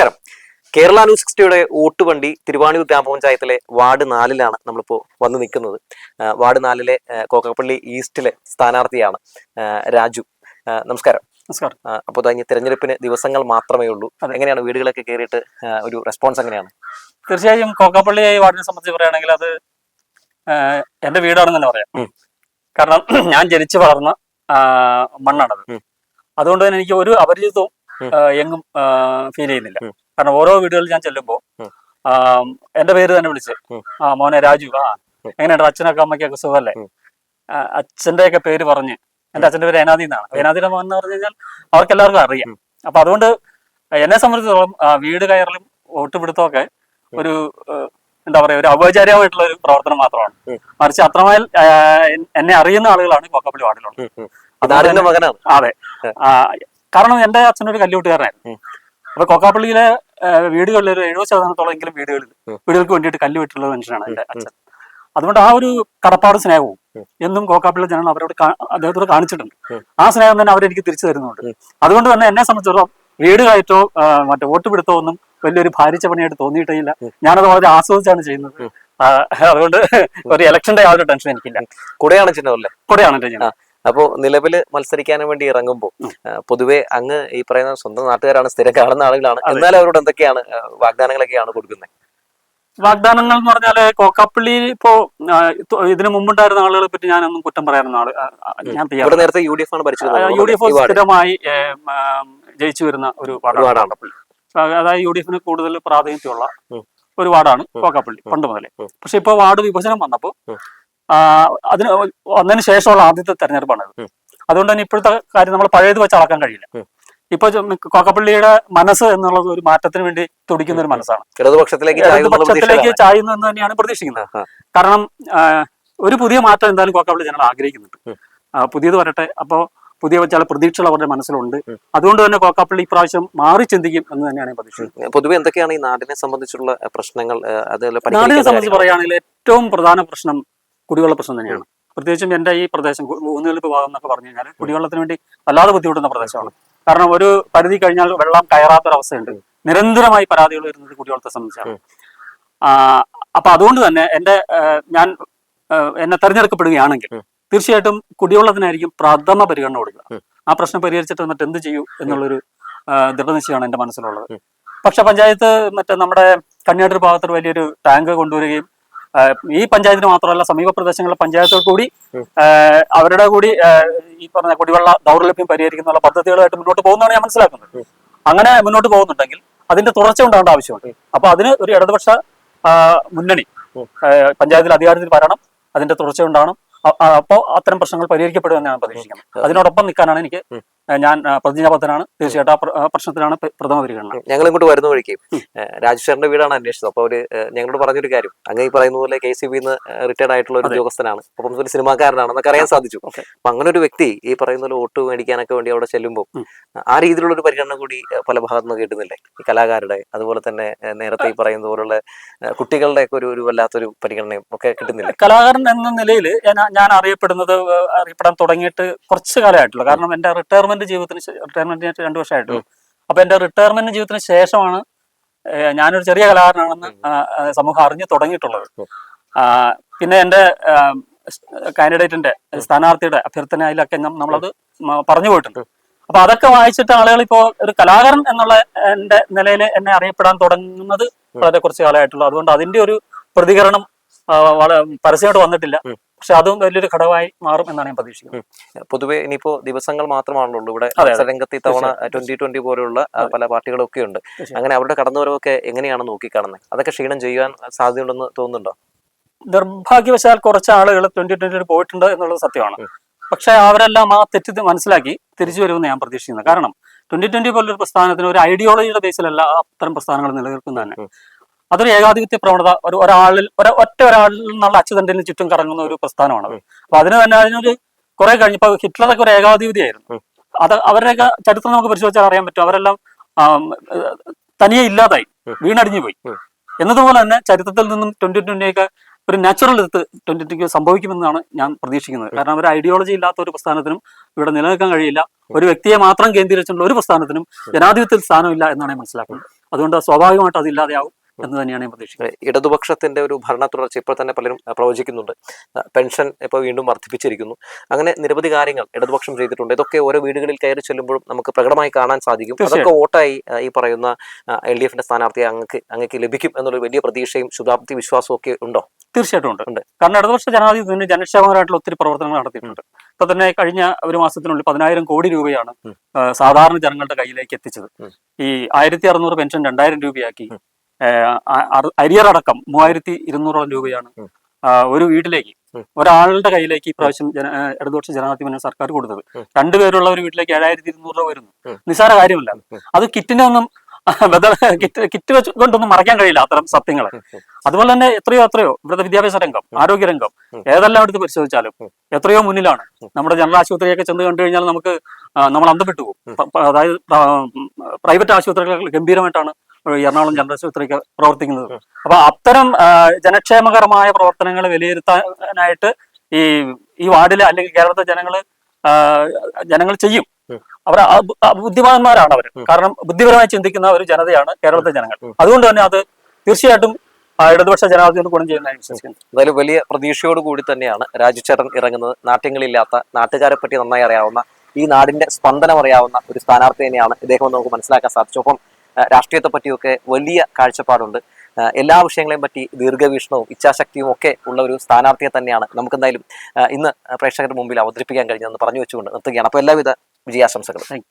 നമസ്കാരം. കേരള ന്യൂസ് സിക്സ്റ്റിയുടെ ഓട്ടുവണ്ടി തിരുവാണിയൂർ ഗ്രാമപഞ്ചായത്തിലെ വാർഡ് നാലിലാണ് നമ്മളിപ്പോൾ വന്ന് നിൽക്കുന്നത്. വാർഡ് നാലിലെ കോക്കപ്പള്ളി ഈസ്റ്റിലെ സ്ഥാനാർത്ഥിയാണ് രാജു. നമസ്കാരം. നമസ്കാരം. അപ്പോൾ കഴിഞ്ഞ തിരഞ്ഞെടുപ്പിന് ദിവസങ്ങൾ മാത്രമേ ഉള്ളൂ. അതെ. എങ്ങനെയാണ് വീടുകളൊക്കെ കയറിയിട്ട് ഒരു റെസ്പോൺസ് എങ്ങനെയാണ്? തീർച്ചയായും കോക്കപ്പള്ളി വാർഡിനെ സംബന്ധിച്ച് പറയുകയാണെങ്കിൽ അത് എന്റെ എന്റെ വീടാണെന്ന് തന്നെ പറയാം. കാരണം ഞാൻ ജനിച്ചു വളർന്ന മണ്ണാണത്. അതുകൊണ്ട് തന്നെ എനിക്ക് ഒരു അപരിചിതവും എങ്ങും ഫീൽ ചെയ്യുന്നില്ല. കാരണം ഓരോ വീടുകളിൽ ഞാൻ ചെല്ലുമ്പോൾ. എന്റെ പേര് തന്നെ വിളിച്ച്. ആ മോനെ രാജു ആ. എങ്ങനെയുണ്ട്? അച്ഛനൊക്കെ അമ്മയ്ക്കൊക്കെ സുഖമല്ലേ അച്ഛന്റെ ഒക്കെ പേര് പറഞ്ഞ് എന്റെ അച്ഛന്റെ പേര് ഏനാദി എന്നാണ്. ഏനാദിയുടെ മോൻ എന്ന് പറഞ്ഞു കഴിഞ്ഞാൽ അവർക്ക് എല്ലാവർക്കും അറിയാം. അപ്പൊ അതുകൊണ്ട് എന്നെ സംബന്ധിച്ചിടത്തോളം വീട് കയറലും വോട്ട് പിടുത്തമൊക്കെ ഒരു എന്താ പറയാ ഒരു ഔപചാരികമായിട്ടുള്ള ഒരു പ്രവർത്തനം മാത്രമാണ്. മറിച്ച് അത്രമേൽ എന്നെ അറിയുന്ന ആളുകളാണ് കൊക്കപ്പള്ളി വാർഡിലുള്ളത്. അതെ. കാരണം എന്റെ അച്ഛനൊരു കല്ലുവെട്ടുകാരനായിരുന്നു. അപ്പൊ കോക്കാപ്പള്ളിയിലെ വീടുകളിൽ ഒരു എഴുപത് ശതമാനത്തോളം എങ്കിലും വീടുകളിൽ വീടുകൾക്ക് വേണ്ടിയിട്ട് കല്ല് വെട്ടുള്ള മനുഷ്യനാണ് എന്റെ അച്ഛൻ. അതുകൊണ്ട് ആ ഒരു കടപ്പാട് സ്നേഹവും എന്നും കോക്കാപ്പള്ളി ജനങ്ങൾ അവരോട് അദ്ദേഹത്തോട് കാണിച്ചിട്ടുണ്ട്. ആ സ്നേഹം തന്നെ അവരെനിക്ക് തിരിച്ചു തരുന്നുണ്ട്. അതുകൊണ്ട് തന്നെ എന്നെ സംബന്ധിച്ചിടത്തോളം വീട് കയറ്റോ മറ്റേ വോട്ട് പിടുത്തോ ഒന്നും വലിയൊരു ഭാരിച്ച പണിയായിട്ട് തോന്നിയിട്ടില്ല ഇല്ല ഞാനത് വളരെ ആസ്വദിച്ചാണ് ചെയ്യുന്നത്. അതുകൊണ്ട് ഒരു ഇലക്ഷന്റെ യാതൊരു ടെൻഷൻ എനിക്കില്ല. കൂടെയാണ് ചിഹ്നമല്ലേ കൂടെയാണ് എന്റെ ഞാൻ അപ്പോൾ നിലവിൽ മത്സരിക്കാൻ വേണ്ടി ഇറങ്ങുമ്പോൾ. പൊതുവെ അങ്ങ് ഈ പറയുന്ന സ്വന്തം നാട്ടുകാരാണ് സ്ഥിരം കാണുന്ന ആളുകളാണ്. എന്നാലും എന്നാൽ അവരോട് എന്തൊക്കെയാണ് വാഗ്ദാനങ്ങളൊക്കെയാണ് കൊടുക്കുന്നത് വാഗ്ദാനങ്ങൾ എന്ന് പറഞ്ഞാൽ കോക്കാപ്പള്ളി ഇപ്പോ ഇതിനു മുമ്പുണ്ടായിരുന്ന ആളുകളെ പറ്റി ഞാനൊന്നും കുറ്റം പറയാനൊന്നും ആൾ ഞാൻ നേരത്തെ യു ഡി എഫ് ആണ് യു ഡി എഫ്. സ്ഥിരമായി ജയിച്ചു വരുന്ന ഒരു വാർഡാണ് അതായത് യു ഡി എഫിന് കൂടുതൽ പ്രാതിനിധ്യമുള്ള ഒരു വാർഡാണ് കോക്കപ്പള്ളി പണ്ട് മുതലേ. പക്ഷെ ഇപ്പൊ വാർഡ് വിഭജനം വന്നപ്പോ ഉം. ആ, അതിന് വന്നതിന് ശേഷമുള്ള ആദ്യത്തെ തെരഞ്ഞെടുപ്പാണ്. അതുകൊണ്ട് തന്നെ ഇപ്പോഴത്തെ കാര്യം നമ്മൾ പഴയത് വെച്ച് അളക്കാൻ കഴിയില്ല. ഇപ്പൊ കൊക്കപ്പള്ളിയുടെ മനസ്സ് എന്നുള്ളത് ഒരു മാറ്റത്തിന് വേണ്ടി തുടിക്കുന്ന ഒരു മനസ്സാണ്. ഇടതുപക്ഷത്തിലേക്ക് ചായുന്നു എന്ന് തന്നെയാണ് പ്രതീക്ഷിക്കുന്നത്. കാരണം ഒരു പുതിയ മാറ്റം എന്തായാലും കൊക്കപ്പള്ളി ജനങ്ങൾ ആഗ്രഹിക്കുന്നുണ്ട്. പുതിയത് വരട്ടെ. അപ്പോൾ പുതിയ ചില പ്രതീക്ഷകൾ അവരുടെ മനസ്സിലുണ്ട്. അതുകൊണ്ട് തന്നെ കോക്കാപ്പള്ളി ഇപ്രാവശ്യം മാറി ചിന്തിക്കും എന്ന് തന്നെയാണ് പ്രതീക്ഷിക്കുന്നത്. പൊതുവെ എന്തൊക്കെയാണ് ഈ നാടിനെ സംബന്ധിച്ചുള്ള പ്രശ്നങ്ങൾ നാടിനെ സംബന്ധിച്ച്? പറയുകയാണെങ്കിൽ ഏറ്റവും പ്രധാന പ്രശ്നം കുടിവെള്ള പ്രശ്നം തന്നെയാണ്. പ്രത്യേകിച്ചും എന്റെ ഈ പ്രദേശം ഊന്നുകലിപ്പ് ഭാഗം എന്നൊക്കെ പറഞ്ഞു കഴിഞ്ഞാൽ കുടിവെള്ളത്തിന് വേണ്ടി വല്ലാതെ ബുദ്ധിമുട്ടുന്ന പ്രദേശമാണ്. കാരണം ഒരു പരിധി കഴിഞ്ഞാൽ വെള്ളം കയറാത്തൊരവസ്ഥയുണ്ട്. നിരന്തരമായി പരാതികൾ വരുന്നത് കുടിവെള്ളത്തെ സംബന്ധിച്ചാണ്. അപ്പൊ അതുകൊണ്ട് തന്നെ എന്റെ ആ, ഞാൻ എന്നെ തെരഞ്ഞെടുക്കപ്പെടുകയാണെങ്കിൽ. തീർച്ചയായിട്ടും കുടിവെള്ളത്തിനായിരിക്കും പ്രഥമ പരിഗണന കൊടുക്കുക. ആ പ്രശ്നം പരിഹരിച്ചിട്ട് എന്നിട്ട് എന്ത് ചെയ്യൂ എന്നുള്ളൊരു ദൃഢനിശ്ചയമാണ് എന്റെ മനസ്സിലുള്ളത്. പക്ഷെ പഞ്ചായത്ത് മറ്റേ നമ്മുടെ കന്യാട്ടൂർ ഭാഗത്തൊരു വലിയൊരു ടാങ്ക് കൊണ്ടുവരികയും ഈ പഞ്ചായത്തിന് മാത്രമല്ല സമീപ പ്രദേശങ്ങളിലെ പഞ്ചായത്തുകൾ കൂടി അവരുടെ കൂടി ഈ പറഞ്ഞ കുടിവെള്ള ദൗർലഭ്യം പരിഹരിക്കുന്ന പദ്ധതികളുമായിട്ട് മുന്നോട്ട് പോകുന്നതാണ് ഞാൻ മനസ്സിലാക്കുന്നത്. അങ്ങനെ മുന്നോട്ട് പോകുന്നുണ്ടെങ്കിൽ അതിന്റെ തുടർച്ച ഉണ്ടാകേണ്ട ആവശ്യമുണ്ട്. അപ്പൊ അതിന് ഒരു ഇടതുപക്ഷ മുന്നണി. പഞ്ചായത്തിൽ അധികാരത്തിൽ വരണം അതിന്റെ തുടർച്ച ഉണ്ടാകണം. അപ്പോൾ അത്തരം പ്രശ്നങ്ങൾ പരിഹരിക്കപ്പെടുമെന്ന് ഞാൻ പ്രതീക്ഷിക്കുന്നത് അതിനോടൊപ്പം നിൽക്കാനാണ് എനിക്ക് ഞാൻ പ്രതിജ്ഞാബദ്ധനാണ് തീർച്ചയായിട്ടും ആ പ്രശ്നത്തിലാണ് പ്രഥമ പരിഗണന. ഞങ്ങൾ ഇങ്ങോട്ട് വരുന്ന വഴിക്ക് രാജേശ്വരന്റെ വീടാണ് അന്വേഷിച്ചത്. അപ്പോൾ അവർ ഞങ്ങളോട് പറഞ്ഞൊരു കാര്യം. അങ്ങനെ ഈ പറയുന്ന പോലെ കെ സി ബിന്ന് റിട്ടയർഡ് ആയിട്ടുള്ള ഒരു. ഉദ്യോഗസ്ഥനാണ്. അപ്പം ഒരു സിനിമാക്കാരനാണെന്നൊക്കെ അറിയാൻ സാധിച്ചു. അപ്പൊ അങ്ങനെ ഒരു വ്യക്തി ഈ പറയുന്ന പോലെ വോട്ട് മേടിക്കാനൊക്കെ വേണ്ടി അവിടെ ചെല്ലുമ്പോൾ ആ രീതിയിലുള്ള ഒരു പരിഗണന കൂടി പല ഭാഗത്തു നിന്ന് കിട്ടുന്നില്ലേ? ഈ കലാകാരുടെ അതുപോലെ തന്നെ നേരത്തെ ഈ പറയുന്ന പോലുള്ള കുട്ടികളുടെ ഒക്കെ ഒരു ഒരു വല്ലാത്തൊരു പരിഗണനയും ഒക്കെ കിട്ടുന്നില്ല? കലാകാരൻ എന്ന നിലയിൽ ഞാൻ അറിയപ്പെടുന്നത് അറിയപ്പെടാൻ തുടങ്ങിയിട്ട് കുറച്ച് കാലമായിട്ടുള്ളൂ. കാരണം എന്റെ റിട്ടയർമെന്റ് ജീവിതത്തിന് റിട്ടയർമെന്റ് രണ്ടു വർഷമായിട്ടുള്ളൂ. അപ്പൊ എന്റെ റിട്ടയർമെന്റ് ജീവിതത്തിന് ശേഷമാണ് ഞാനൊരു ചെറിയ കലാകാരനാണെന്ന് സമൂഹം അറിഞ്ഞു തുടങ്ങിയിട്ടുള്ളത്. പിന്നെ എന്റെ കാൻഡിഡേറ്റിന്റെ സ്ഥാനാർത്ഥിയുടെ അഭ്യർത്ഥനയിലൊക്കെ നമ്മളത് പറഞ്ഞു പോയിട്ടുണ്ട്. അപ്പൊ അതൊക്കെ വായിച്ചിട്ട് ആളുകൾ ഇപ്പോ ഒരു കലാകാരൻ എന്നുള്ള എന്റെ നിലയിൽ എന്നെ അറിയപ്പെടാൻ തുടങ്ങുന്നത് വളരെ കുറച്ച് കാലമായിട്ടുള്ളൂ. അതുകൊണ്ട് അതിന്റെ ഒരു പ്രതികരണം പരസ്യമായിട്ട് വന്നിട്ടില്ല. പക്ഷെ അതും വലിയൊരു ഘടകമായി മാറും എന്നാണ് ഞാൻ പ്രതീക്ഷിക്കുന്നത് പൊതുവെ ഇനിയിപ്പോ ദിവസങ്ങൾ മാത്രമാണല്ലോ ഇവിടെ രംഗത്ത് ഇത്തവണ ട്വന്റി ട്വന്റി പോലെയുള്ള പല പാർട്ടികളൊക്കെ ഉണ്ട്. അങ്ങനെ അവരുടെ കടന്നുവരവൊക്കെ എങ്ങനെയാണ് നോക്കിക്കാണുന്നത്? അതൊക്കെ ക്ഷീണം ചെയ്യാൻ സാധ്യതയുണ്ടെന്ന് തോന്നുന്നുണ്ടോ? നിർഭാഗ്യവശാൽ കുറച്ച് ആളുകൾ ട്വന്റി ട്വന്റിയിൽ പോയിട്ടുണ്ട് എന്നുള്ളത് സത്യമാണ്. പക്ഷെ അവരെല്ലാം ആ തെറ്റ് മനസ്സിലാക്കി തിരിച്ചു വരുമെന്ന് ഞാൻ പ്രതീക്ഷിക്കുന്നത് കാരണം ട്വന്റി ട്വന്റി പോലൊരു പ്രസ്ഥാനത്തിന് ഒരു ഐഡിയോളജിയുടെ ബേസിലല്ല അത്തരം പ്രസ്ഥാനങ്ങൾ നിലനിൽക്കുന്നത് തന്നെ. അതൊരു ഏകാധിപത്യ പ്രവണത ഒരു ഒരാളിൽ ഒരു ഒറ്റ ഒരാളിൽ നിന്നുള്ള അച്ചുതണ്ടിന് ചുറ്റും കറങ്ങുന്ന ഒരു പ്രസ്ഥാനമാണ്. അപ്പൊ അതിന് തന്നെ അതിനൊരു കുറെ കഴിഞ്ഞപ്പോ ഹിറ്റ്ലറൊക്കെ ഒരു ഏകാധിപതിയായിരുന്നു. അത് അവരുടെയൊക്കെ ചരിത്രം നമുക്ക് പരിശോധിച്ചാൽ അറിയാൻ പറ്റും. അവരെല്ലാം തനിയെ ഇല്ലാതായി. വീണടിഞ്ഞു പോയി. എന്നതുപോലെ തന്നെ ചരിത്രത്തിൽ നിന്നും ട്വന്റി ട്വന്റിയൊക്കെ ഒരു നാച്ചുറൽ എടുത്ത് ട്വന്റി ട്വന്റിക്ക് സംഭവിക്കുമെന്നാണ് ഞാൻ പ്രതീക്ഷിക്കുന്നത്. കാരണം ഒരു ഐഡിയോളജി ഇല്ലാത്ത ഒരു പ്രസ്ഥാനത്തിനും ഇവിടെ നിലനിൽക്കാൻ കഴിയില്ല. ഒരു വ്യക്തിയെ മാത്രം കേന്ദ്രീകരിച്ചുള്ള ഒരു പ്രസ്ഥാനത്തിനും ജനാധിപത്യത്തിൽ സ്ഥാനമില്ല എന്നാണ് ഞാൻ മനസ്സിലാക്കുന്നത്. അതുകൊണ്ട് സ്വാഭാവികമായിട്ട് അത് ഇല്ലാതെയാവും. എന്ന് തന്നെയാണ് ഞാൻ പ്രതീക്ഷിക്കുന്നത്. ഇടതുപക്ഷത്തിന്റെ ഒരു ഭരണ തുടർച്ച ഇപ്പോൾ തന്നെ പലരും പ്രവചിക്കുന്നുണ്ട്. പെൻഷൻ ഇപ്പോൾ വീണ്ടും വർദ്ധിപ്പിച്ചിരിക്കുന്നു. അങ്ങനെ നിരവധി കാര്യങ്ങൾ ഇടതുപക്ഷം ചെയ്തിട്ടുണ്ട്. ഇതൊക്കെ ഓരോ വീടുകളിൽ കയറി ചെല്ലുമ്പോഴും നമുക്ക് പ്രകടമായി കാണാൻ സാധിക്കും. അതൊക്കെ. വോട്ടായി ഈ പറയുന്ന എൽ ഡി എഫിന്റെ സ്ഥാനാർത്ഥിയെ അങ്ങക്ക് അങ്ങക്ക് ലഭിക്കും എന്നുള്ള വലിയ പ്രതീക്ഷയും ശുഭാപ്തി വിശ്വാസവും ഒക്കെ ഉണ്ടോ? തീർച്ചയായിട്ടും ഉണ്ട്. ഉണ്ട്. കാരണം ഇടതുപക്ഷ ജനാധിപത്യത്തിന് ജനക്ഷേമകരമായിട്ടുള്ള ഒത്തിരി പ്രവർത്തനങ്ങൾ നടത്തിയിട്ടുണ്ട്. ഇപ്പൊ തന്നെ കഴിഞ്ഞ ഒരു മാസത്തിനുള്ളിൽ പതിനായിരം കോടി രൂപയാണ് സാധാരണ ജനങ്ങളുടെ കയ്യിലേക്ക് എത്തിച്ചത്. ഈ ആയിരത്തി അറുന്നൂറ് പെൻഷൻ രണ്ടായിരം രൂപയാക്കി. അടക്കം മൂവായിരത്തി ഇരുന്നൂറോളം രൂപയാണ്. ഒരു വീട്ടിലേക്ക് ഒരാളുടെ കയ്യിലേക്ക് ഈ പ്രാവശ്യം ജന ഇടതുപക്ഷ ജനാധിപത്യ മുന്നണി സർക്കാർ കൊടുത്തത്. രണ്ടുപേരുള്ള ഒരു വീട്ടിലേക്ക് ഏഴായിരത്തി ഇരുന്നൂറ് രൂപ വരുന്നു. നിസ്സാര കാര്യമല്ല. അത് കിറ്റിനെ ഒന്നും കിറ്റ് കിറ്റ് വെച്ച് കൊണ്ടൊന്നും മറയ്ക്കാൻ കഴിയില്ല അത്തരം സത്യങ്ങളെ. ഉം. അതുപോലെ തന്നെ എത്രയോ എത്രയോ ഇവിടുത്തെ വിദ്യാഭ്യാസ രംഗം ആരോഗ്യ രംഗം. ഏതെല്ലാം എടുത്ത് പരിശോധിച്ചാലും എത്രയോ മുന്നിലാണ്. നമ്മുടെ ജനറൽ ആശുപത്രിയൊക്കെ ചെന്ന് കണ്ടു കഴിഞ്ഞാൽ നമുക്ക് നമ്മൾ അന്തപ്പെട്ടു പോകും അതായത് പ്രൈവറ്റ് ആശുപത്രികൾ ഗംഭീരമായിട്ടാണ് എറണാകുളം ജനറൽ ആശുപത്രിക്ക് പ്രവർത്തിക്കുന്നത്. അപ്പൊ അത്തരം ജനക്ഷേമകരമായ പ്രവർത്തനങ്ങൾ വിലയിരുത്താനായിട്ട് ഈ ഈ വാർഡിലെ അല്ലെങ്കിൽ കേരളത്തിലെ ജനങ്ങൾ ജനങ്ങൾ ചെയ്യും. അവർ ബുദ്ധിമാന്മാരാണ് അവർ കാരണം ബുദ്ധിപരമായി ചിന്തിക്കുന്ന ഒരു ജനതയാണ് കേരളത്തിലെ ജനങ്ങൾ. അതുകൊണ്ട് തന്നെ അത് തീർച്ചയായിട്ടും ഇടതുപക്ഷ ജനാധിപത്യം ഗുണം ചെയ്യുന്ന വിശ്വസിക്കുന്നു എന്തായാലും വലിയ പ്രതീക്ഷയോട് കൂടി തന്നെയാണ് രാജുചേട്ടൻ ഇറങ്ങുന്നത്. നാട്യങ്ങളില്ലാത്ത നാട്ടുകാരെ പറ്റി നന്നായി അറിയാവുന്ന ഈ നാടിന്റെ സ്പന്ദനം അറിയാവുന്ന ഒരു സ്ഥാനാർത്ഥി തന്നെയാണ് ഇദ്ദേഹം നമുക്ക് മനസ്സിലാക്കാൻ സാധിച്ചു. ഒപ്പം ആ, രാഷ്ട്രീയത്തെ പറ്റിയൊക്കെ വലിയ കാഴ്ചപ്പാടുണ്ട്. എല്ലാ വിഷയങ്ങളെയും പറ്റി ദീർഘവീക്ഷണവും ഇച്ഛാശക്തിയും ഒക്കെ ഉള്ള ഒരു സ്ഥാനാർത്ഥിയെ തന്നെയാണ് നമുക്ക് എന്തായാലും ഇന്ന് പ്രേക്ഷകരുടെ മുമ്പിൽ അവതരിപ്പിക്കാൻ കഴിഞ്ഞതെന്ന് പറഞ്ഞു വെച്ചുകൊണ്ട് നിർത്തുകയാണ്. അപ്പോൾ എല്ലാവിധ വിജയാശംസകളും.